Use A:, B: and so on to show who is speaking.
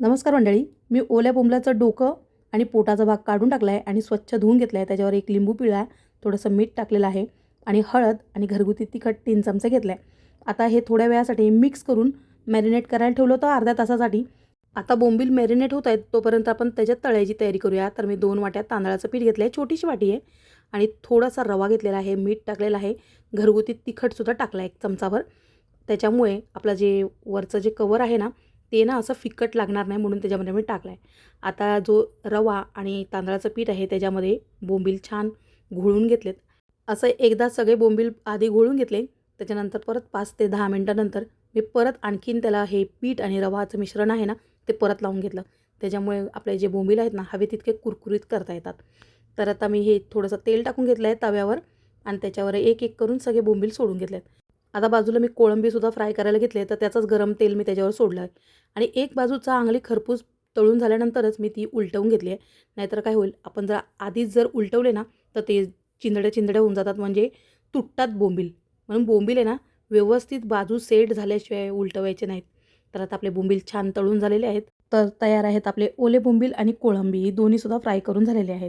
A: नमस्कार मंडळी मी ओल्या बोंबल्याचं डोकं आणि पोटाचा भाग काढून टाकला आहे आणि स्वच्छ धुवून घेतला आहे त्याच्यावर एक लिंबू पिळा आहे थोडंसं मीठ टाकलेलं आहे आणि हळद आणि घरगुती तिखट तीन चमचे घेतलं आहे आता हे थोड्या वेळासाठी मिक्स करून मॅरिनेट करायला ठेवलं होतं अर्ध्या तासासाठी. आता बोंबील मॅरिनेट होत आहेत तोपर्यंत आपण त्याच्यात तळ्याची तयारी करूया. तर मी दोन वाट्या तांदळाचं पीठ घेतलं आहे छोटीशी वाटी आहे. आणि थोडासा रवा घेतलेला आहे मीठ टाकलेलं आहे घरगुती तिखटसुद्धा टाकलं आहे एक चमचाभर. त्याच्यामुळे आपलं जे वरचं जे कवर आहे ना ते ना असं फिकट लागणार नाही म्हणून त्याच्यामध्ये मी टाकलं आहे आता जो रवा आणि तांदळाचं पीठ आहे त्याच्यामध्ये बोंबील छान घोळून घेतलेत. असं एकदा सगळे बोंबील आधी घोळून घेतले त्याच्यानंतर परत पाच ते दहा मिनटानंतर मी परत आणखीन त्याला हे पीठ आणि रवाचं मिश्रण आहे ना ते परत लावून घेतलं. त्याच्यामुळे आपले जे बोंबील आहेत ना हवे तितके कुरकुरीत करता येतात. तर आता मी हे थोडंसं तेल टाकून घेतलं आहे तव्यावर आणि त्याच्यावर एक एक करून सगळे बोंबील सोडून घेतलेत. आता बाजूला मी कोळंबीसुद्धा फ्राय करायला घेतले तर त्याचंच गरम तेल मी त्याच्यावर सोडलं आहे. आणि एक बाजू चांगली खरपूस तळून झाल्यानंतरच मी ती उलटवून घेतली आहे. नाहीतर काय होईल आपण जर आधीच जर उलटवले ना तर ते चिंदड्या चिंदड्या होऊन जातात म्हणजे तुटतात बोंबील. म्हणून बोंबील आहे ना व्यवस्थित बाजू सेट झाल्याशिवाय उलटवायचे नाहीत. तर आता आपले बोंबील छान तळून झालेले आहेत. तर तयार आहेत आपले ओले बोंबील आणि कोळंबी दोन्हीसुद्धा फ्राय करून झालेले आहेत.